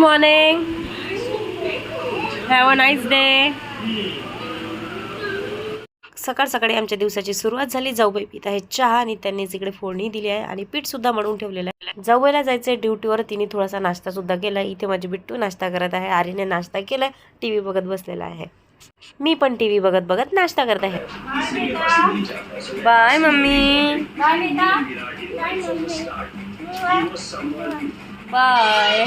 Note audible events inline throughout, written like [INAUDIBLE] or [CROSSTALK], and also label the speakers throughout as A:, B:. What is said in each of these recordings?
A: Morning have a nice day सकाळ सकाळी आमच्या दिवसाची सुरुवात झाली. जाऊबाई पित आहे चहा आणि त्यांनी इकडे फोडणी दिली आहे आणि पीठ सुद्धा म्हणून ठेवलेलं आहे. जाऊबाईला जायचंय ड्युटीवर. तिने थोडासा नाश्ता सुद्धा केला. इथे माझी बिट्टू नाश्ता करत आहे. आरीने नाश्ता केलाय टीव्ही बघत बसलेला आहे. मी पण टीव्ही बघत बघत नाश्ता करत आहे. Bye mummy. बाय.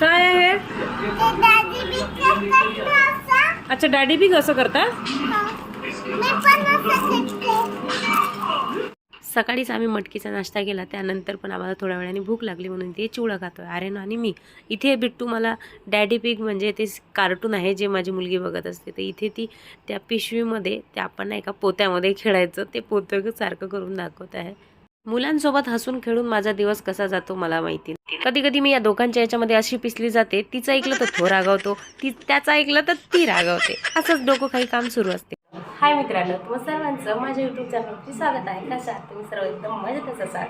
A: काय आहे अच्छा डॅडी बी कसं करता. सकाळीच आम्ही मटकीचा नाश्ता केला. त्यानंतर पण आम्हाला थोड्या वेळाने भूक लागली म्हणून ते चिवडा खातोय. आर्यन आणि मी इथे बिट्टू मला डॅडी पिग म्हणजे ते कार्टून आहे जे माझी मुलगी बघत असते. तर इथे ती त्या पिशवीमध्ये ते आपण एका पोत्यामध्ये खेळायचं ते पोतं सारखं करून दाखवत आहे. मुलांसोबत हसून खेळून माझा दिवस कसा जातो मला माहिती कधी कधी मी या दोघांच्या याच्यामध्ये अशी पिसली जाते तिचं ऐकलं तर थो रागावतो ती त्याचं ऐकलं तर ती रागावते. असंच डोकं काही काम सुरू असते. हाय मित्रांनो तुम्हा सर्वांचं माझ्या यूट्यूब चॅनलवरती स्वागत आहे. कशा तुम्ही सर्व? एकदम मजेतच असाल.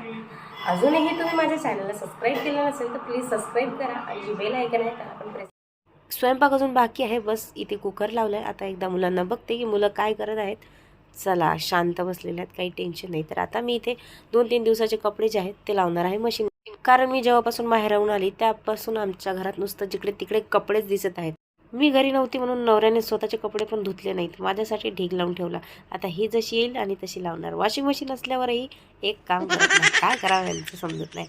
A: अजूनही तुम्ही माझ्या चॅनलला सबस्क्राईब केलं नसेल तर प्लीज सबस्क्राईब करा आणि जी बेल ऐकन आहे त्याला पण प्रेस स्वयंपाक अजून बाकी आहे बस इथे कुकर लावलाय. आता एकदा मुलांना बघते की मुलं काय करत आहेत. चला शांत बसलेल्या आहेत काही टेन्शन नाही. तर आता मी इथे दोन तीन दिवसाचे कपडे जे आहेत ते लावणार आहे मशीन कारण मी जेव्हापासून बाहेर राहून आली त्यापासून आमच्या घरात नुसतं जिकडे तिकडे कपडेच दिसत आहेत. मी घरी नव्हती म्हणून नवऱ्याने स्वतःचे कपडे पण धुतले नाहीत. माझ्यासाठी ढीग लावून ठेवला. आता ही जशी येईल आणि तशी लावणार. वॉशिंग मशीन असल्यावरही एक काम करत नाही. काय करावं यांचं समजत नाही.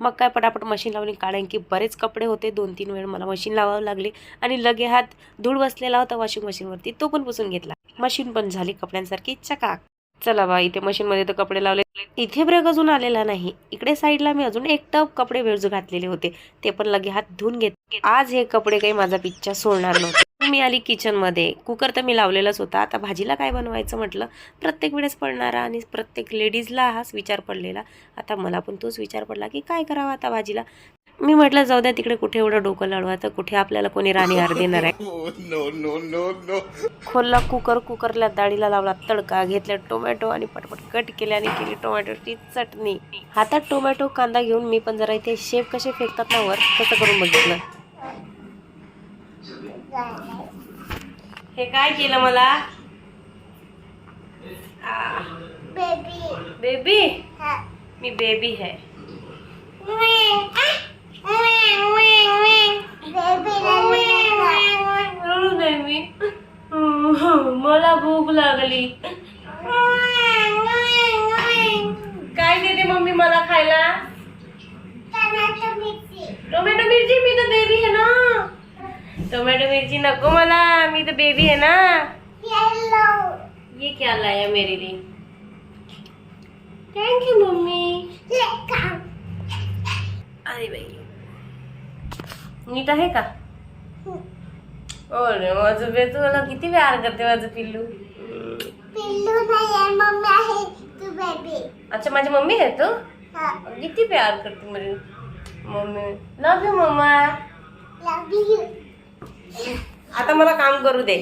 A: मग काय पटापट मशीन लावली. कारण की बरेच कपडे होते. दोन तीन वेळ मला मशीन लावावं लागले. आणि लगे हात धूळ बसलेला होता वॉशिंग मशीनवरती तो पण पुसून घेतला. मशीन पण झाली. कपड्यांसारखी चकाक. चला बा इथे मशीनमध्ये तर कपडे लावले. इथे ब्रेक अजून आलेला नाही. इकडे साईडला मी अजून एक टप कपडे वेळजू घातलेले होते. ते पण लगे हात धुवून घेत. आज हे कपडे काही माझा पिच्चा सोडणार नव्हते. मी आली किचनमध्ये कुकर तर मी लावलेलाच होता. आता भाजीला काय बनवायचं म्हटलं? प्रत्येक वेळेस पडणारा आणि प्रत्येक लेडीजला हाच विचार पडलेला. आता मला पण तोच विचार पडला की काय करावं आता भाजीला? मी म्हटलं जाऊ द्या तिकडे कुठे एवढं डोकं लाडवा तर कुठे आपल्याला कोणी राणी हार देणार आहे? [LAUGHS]
B: No, no, no, no.
A: खोलला कुकर कुकरला डाळीला लावला तडका घेतला टोमॅटो आणि पटपट कट केले आणि केली टोमॅटोची चटणी. हातात टोमॅटो कांदा घेऊन मी पण जरा इथे शेप कसे फेकतात ना वर तसं करून बघितलं. हे काय केलं मला? बेबी मी बेबी है रडू नाही मी मला भूक लागली. काय देते मम्मी मला खायला? टोमॅटो मिरची मी तर बेबी है ना. टोमॅटो मिर्ची नको मला मी तर बेबी है ना. ये क्या लाया मेरे लिए थैंक यू मम्मी. अरे बाई. नीट आहे का? अरे माझं बेतू मला किती प्यार करते माझं पिल्लू? अच्छा माझी मम्मी आहे तू? किती प्यार करते मेरी मम्मी? लव यू मम्मा आता मला काम करू दे.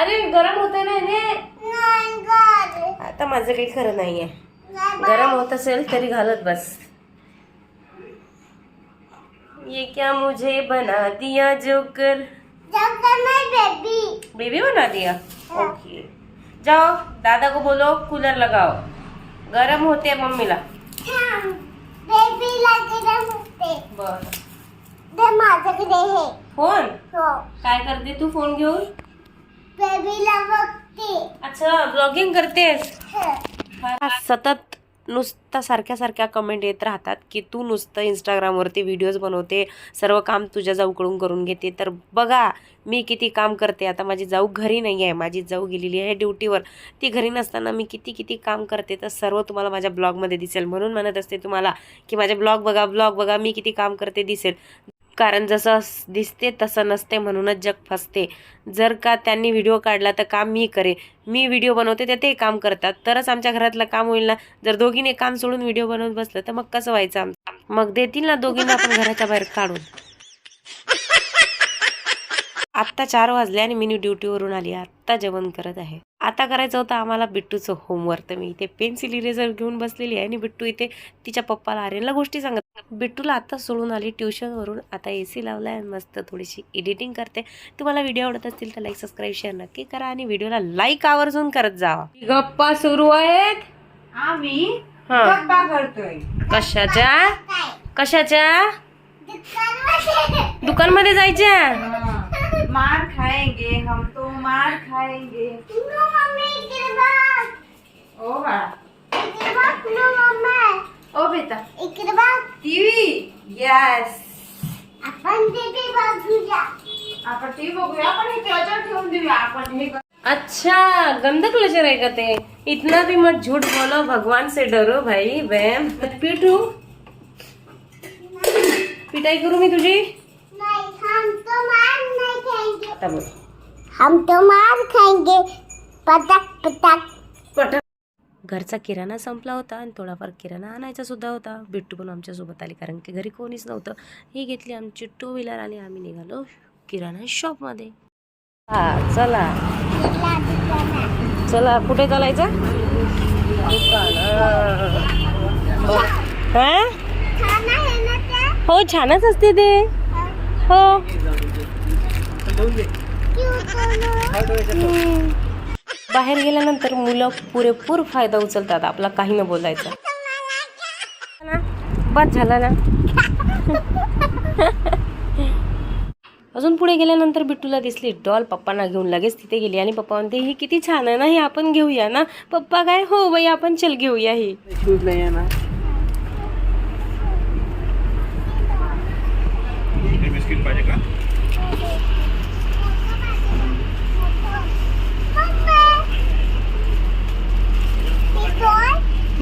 A: अरे गरम होत ना ने आता माझं काही खरं नाहीये. गरम होत असेल तरी घालत बस. ये क्या मुझे बना दिया जोकर? जोकर बेबी बेबी बना दिया? ओके जाओ दादा को बोलो कूलर लगाओ। गरम होते हैं मम्मी ला। मम्मीला बर।
C: माझ्याकडे हे।
A: फ़ोन?
C: हो।
A: काय करते तू फ़ोन घेऊन?
C: बेबीला बघते।
A: अच्छा ब्लॉगिंग करते करतेस सतत नुसता सारख्या सारख्या कमेंट येत राहतात की तू नुसतं इंस्टाग्रामवरती व्हिडिओज बनवते सर्व काम तुझ्या जाऊकडून करून घेते. तर बघा मी किती काम करते. आता माझी जाऊ घरी नाही आहे. माझी जाऊ गेलेली आहे ड्युटीवर. ती घरी नसताना मी किती किती काम करते तर सर्व तुम्हाला माझ्या ब्लॉगमध्ये दिसेल. म्हणून म्हणत असते तुम्हाला की माझे ब्लॉग बघा ब्लॉग बघा मी किती काम करते दिसेल. कारण जसं दिसते तसं नसते म्हणूनच जग फसते. जर का त्यांनी व्हिडिओ काढला तर काम मी करे मी व्हिडिओ बनवते तर ते काम करतात. तरच आमच्या घरातलं काम होईल ना. जर दोघीने काम सोडून व्हिडिओ बनवत बसलं तर मग कसं व्हायचं आमचं मग देतील ना दोघींना आपण घराच्या बाहेर काढून. आत्ता चार वाजले आणि मी ड्युटीवरून आली. आत्ता जेवण करत आहे. आता करायचं होतं आम्हाला बिट्टूचं होमवर्क तर मी इथे पेन्सिल इरेझर घेऊन बसलेली आहे आणि बिट्टू इथे तिच्या पप्पाला आर्यनला गोष्टी सांगत बिट्टूला आता सोडून आली ट्युशनवरून. आता ए सी लावला आहे मस्त थोडीशी एडिटिंग करते. तुम्हाला व्हिडिओ आवडत असतील तर लाईक सबस्क्राईब शेअर नक्की करा आणि व्हिडिओला लाईक आवर्जून करत जावा. गप्पा सुरू आहेत.
D: आम्ही
A: हा.
D: गप्पा करतोय.
A: कशाच्या? कशाच्या?
C: दुकानमध्ये.
A: दुकानमध्ये जायच्या?
D: मार खाएंगे हम तो मार खाएंगे
C: नो मम्मी इकडे बघ
D: ओ बाळा ओ बेटा।
C: इकडे बघ
D: टीव्ही यस
C: आपण टीव्ही बघूया
D: आपण टीव्ही बघूया आपण हे क्लचर ठेवून देऊया आपण हे
A: अच्छा गंदा क्लचर है का ते इतना भी मत झूठ बोलो भगवान से डरो भाई बहन पिटू। पिटाई करू मी तुझी?
C: नहीं हम तो मार नहीं खाएँगे। हम तो मार खाएँगे। पटक पटक।
A: पटक। घरचा किराणा संपला होता आणि थोडाफार किराणा आणायचा सुद्धा होता. बिट्टू पण आमच्यासोबत आली कारण की घरी कोणीच नव्हतं. ही घेतली आमची टू व्हीलर आणि आम्ही निघालो किराणा शॉपमध्ये हा चला. चला कुठे चालायचं? हा?
C: है
A: हो छानच असते ते. हो. बाहेर गेल्यानंतर मुलं पुरेपूर फायदा उचलतात. आपला काही न बोलायचं. ना? बस झाला ना? अजून पुढे गेल्यानंतर बिट्टूला दिसली डॉल पप्पांना घेऊन लगेच तिथे गेली आणि पप्पा म्हणते ही किती छान आहे ना ही आपण घेऊया ना. पप्पा काय हो बाई आपण चल घेऊया ही.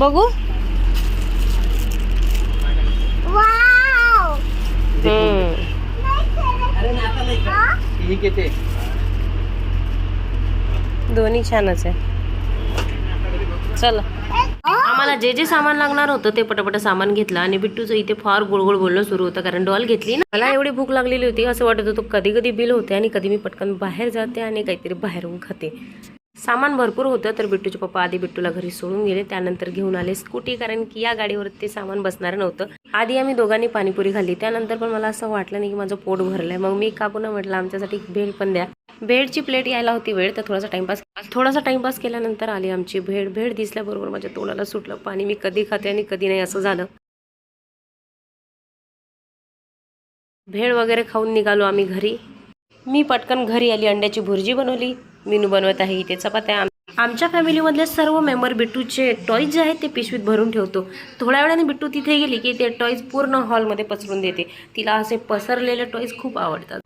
A: बघू. दोन्ही छानच आहे. चला. आम्हाला जे जे सामान लागणार होतं ते पटापट सामान घेतलं आणि बिट्टूचं इथे फार गोळगोळ बोलणं सुरू होतं कारण डॉल घेतली ना. मला एवढी भूक लागलेली होती असं वाटत होतं कधी कधी बिल होते आणि कधी मी पटकन बाहेर जाते आणि काहीतरी बाहेरून खाते. सामान भरपूर होतं तर बिट्टूचे पप्पा आधी बिट्टूला घरी सोडून गेले. त्यानंतर घेऊन आले स्कूटी कारण की या गाडीवर ते सामान बसणार नव्हतं. आधी आम्ही दोघांनी पाणीपुरी खाल्ली. त्यानंतर पण मला असं वाटलं नाही की माझं पोट भरलंय. मग मी काकून म्हटलं आमच्यासाठी भेळ पण द्या. भेळची प्लेट यायला होती वेळ तर थोडासा टाइमपास थोडासा टाइमपास केल्यानंतर आली आमची भेळ. भेळ दिसल्याबरोबर माझ्या तोंडाला सुटलं. पाणी मी कधी खाते आणि कधी नाही असं झालं. भेळ वगैरे खाऊन निघालो आम्ही घरी. मी पटकन घरी आली अंड्याची भुर्जी बनवली. मीनू बनवत आहे इथे. चपात्या आम- आमच्या फॅमिलीमधले सर्व मेंबर बिट्टूचे टॉईज जे आहेत ते पिशवीत भरून ठेवतो. थोड्या वेळाने बिट्टू तिथे गेली की ते टॉईज पूर्ण हॉलमध्ये पसरून देते. तिला असे पसरलेले टॉईज खूप आवडतात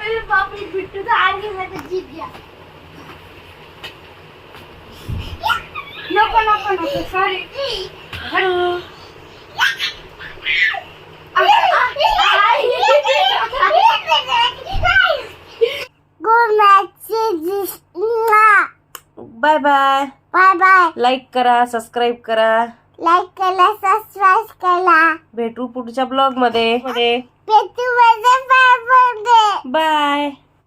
C: अरे बापरे बिट्टू तो आगे मैं तो जीत गया
D: नको नको नको sorry
A: bye bye
C: bye bye
A: like करा सबस्क्राईब करा.
C: लाईक केला सबस्क्राईब केला.
A: भेटू पुढच्या
C: ब्लॉगमध्ये.
A: बाय